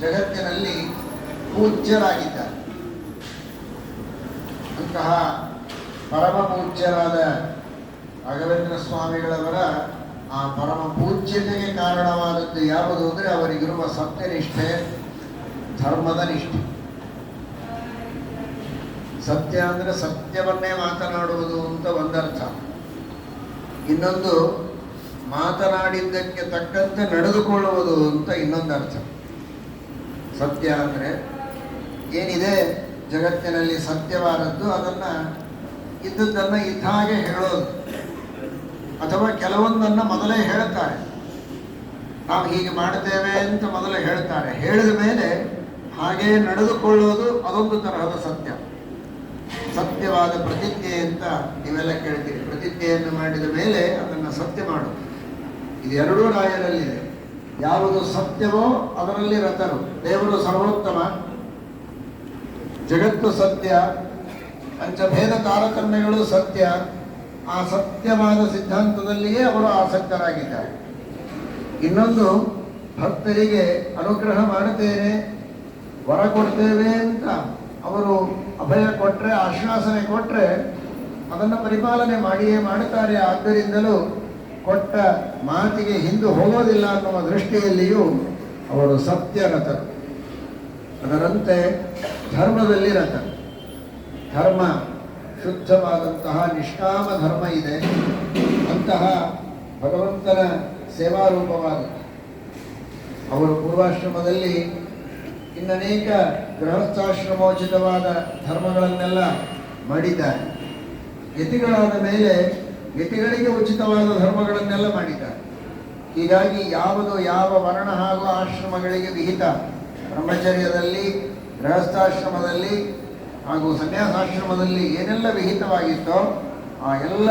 ಜಗತ್ತಿನಲ್ಲಿ ಪೂಜ್ಯರಾಗಿದ್ದಾರೆ. ಅಂತಹ ಪರಮ ಪೂಜ್ಯರಾದ ರಾಘವೇಂದ್ರ ಸ್ವಾಮಿಗಳವರ ಆ ಪರಮ ಪೂಜ್ಯತೆಗೆ ಕಾರಣವಾದದ್ದು ಯಾವುದು ಅಂದರೆ ಅವರಿಗಿರುವ ಸತ್ಯನಿಷ್ಠೆ, ಧರ್ಮದ ನಿಷ್ಠೆ. ಸತ್ಯ ಅಂದರೆ ಸತ್ಯವನ್ನೇ ಮಾತನಾಡುವುದು ಅಂತ ಒಂದರ್ಥ. ಇನ್ನೊಂದು ಮಾತನಾಡಿದ್ದಕ್ಕೆ ತಕ್ಕಂತೆ ನಡೆದುಕೊಳ್ಳುವುದು ಅಂತ ಇನ್ನೊಂದು ಅರ್ಥ. ಸತ್ಯ ಅಂದರೆ ಏನಿದೆ? ಜಗತ್ತಿನಲ್ಲಿ ಸತ್ಯವಾದದ್ದು ಅದನ್ನು ಇದ್ದದ್ದನ್ನು ಇದ್ದ ಹಾಗೆ ಹೇಳೋದು. ಅಥವಾ ಕೆಲವೊಂದನ್ನು ಮೊದಲೇ ಹೇಳ್ತಾರೆ. ನಾವು ಹೀಗೆ ಮಾಡ್ತೇವೆ ಅಂತ ಮೊದಲೇ ಹೇಳ್ತಾರೆ. ಹೇಳಿದ ಮೇಲೆ ಹಾಗೇ ನಡೆದುಕೊಳ್ಳೋದು ಅದೊಂದು ತರಹದ ಸತ್ಯ. ಸತ್ಯವಾದ ಪ್ರತಿಜ್ಞೆ ಅಂತ ನೀವೆಲ್ಲ ಕೇಳ್ತೀರಿ. ಪ್ರತಿಜ್ಞೆಯನ್ನು ಮಾಡಿದ ಮೇಲೆ ಅದನ್ನು ಸತ್ಯ ಮಾಡು ಇದು ಎರಡೂ ರಾಯರಲ್ಲಿದೆ ಯಾವುದು ಸತ್ಯವೋ ಅದರಲ್ಲಿ ರತರು ದೇವರು ಸರ್ವೋತ್ತಮ. ಜಗತ್ತು ಸತ್ಯ. ಪಂಚಭೇದ ತಾರತಮ್ಯಗಳು ಸತ್ಯ. ಆ ಸತ್ಯವಾದ ಸಿದ್ಧಾಂತದಲ್ಲಿಯೇ ಅವರು ಆಸಕ್ತರಾಗಿದ್ದಾರೆ. ಇನ್ನೊಂದು, ಭಕ್ತರಿಗೆ ಅನುಗ್ರಹ ಮಾಡುತ್ತೇನೆ, ವರ ಕೊಡ್ತೇವೆ ಅಂತ ಅವರು ಅಭಯ ಕೊಟ್ಟರೆ ಆಶ್ವಾಸನೆ ಕೊಟ್ಟರೆ ಅದನ್ನು ಪರಿಪಾಲನೆ ಮಾಡಿಯೇ ಮಾಡುತ್ತಾರೆ. ಆದ್ದರಿಂದಲೂ ಕೊಟ್ಟ ಮಾತಿಗೆ ಹಿಂದೆ ಹೋಗೋದಿಲ್ಲ ಅನ್ನುವ ದೃಷ್ಟಿಯಲ್ಲಿಯೂ ಅವರು ಸತ್ಯರತರು ಅದರಂತೆ ಧರ್ಮದಲ್ಲಿ ರಥ ಧರ್ಮ ಶುದ್ಧವಾದಂತಹ ನಿಷ್ಕಾಮ ಧರ್ಮ ಇದೆ. ಅಂತಹ ಭಗವಂತನ ಸೇವಾರೂಪವಾದ ಅವರು ಪೂರ್ವಾಶ್ರಮದಲ್ಲಿ ಇನ್ನನೇಕ ಗೃಹಸ್ಥಾಶ್ರಮೋಚಿತವಾದ ಧರ್ಮಗಳನ್ನೆಲ್ಲ ಮಾಡಿದ್ದಾರೆ. ಯತಿಗಳಾದ ಮೇಲೆ ಯತಿಗಳಿಗೆ ಉಚಿತವಾದ ಧರ್ಮಗಳನ್ನೆಲ್ಲ ಮಾಡಿದ್ದಾರೆ. ಹೀಗಾಗಿ ಯಾವುದು ಯಾವ ವರ್ಣ ಹಾಗೂ ಆಶ್ರಮಗಳಿಗೆ ವಿಹಿತ, ಬ್ರಹ್ಮಚರ್ಯದಲ್ಲಿ, ಗೃಹಸ್ಥಾಶ್ರಮದಲ್ಲಿ ಹಾಗೂ ಸನ್ಯಾಸಾಶ್ರಮದಲ್ಲಿ ಏನೆಲ್ಲ ವಿಹಿತವಾಗಿತ್ತೋ ಆ ಎಲ್ಲ